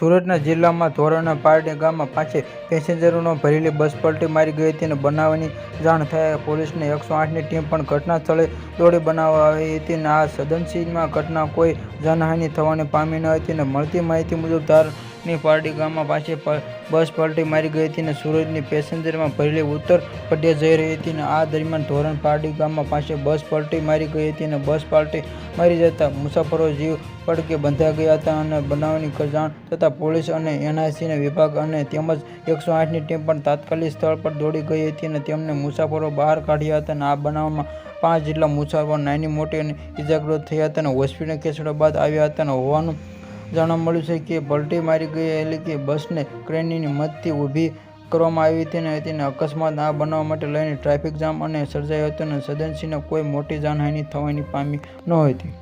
સુરતના જિલ્લામાં ધોરણના પારડી ગામમાં પાંચે પેસેન્જરોનો ભરેલી બસ પલટી મારી ગઈ હતી અને બનાવની જાણ થયા. પોલીસને એકસો આઠની ટીમ પણ ઘટના સ્થળે દોડી બનાવવા આવી હતી અને આ સદનસીમાં ઘટના કોઈ જાનહાનિ થવાની પામી ન હતી અને મળતી માહિતી મુજબ ધારની પારડી ગામમાં પાસે બસ પલટી મારી ગઈ હતી અને સુરતની પેસેન્જરમાં ભરેલી ઉત્તર પ્રદેશ જઈ રહી હતી અને આ દરમિયાન ધોરણ પારડી ગામમાં પાસે બસ પલટી મારી ગઈ હતી અને બસ પલટી મારી જતા મુસાફરો જીવ પડકે બંધાઈ ગયા હતા અને બનાવની જાણ થતાં પોલીસ અને એનઆઈસીના વિભાગ અને તેમજ એકસો આઠની ટીમ પણ તાત્કાલિક સ્થળ પર દોડી ગઈ હતી અને તેમને મુસાફરો બહાર કાઢ્યા હતા અને આ બનાવમાં પાંચ જેટલા મુસાફરો નાની મોટી અને ઇજાગ્રસ્ત થયા હતા અને હોસ્પિટલ ખસેડવા બાદ આવ્યા હતા અને હોવાનું જાણવા મળ્યું છે કે પલટી મારી ગયેલી કે બસને ક્રેનની મદદથી ઊભી કરવામાં આવી હતી અને તેને અકસ્માત આ બનાવવા માટે લઈને ટ્રાફિક જામ અને સર્જાયો હતો અને સદનસીને કોઈ મોટી જાનહાનિ થવાની પામી ન હતી.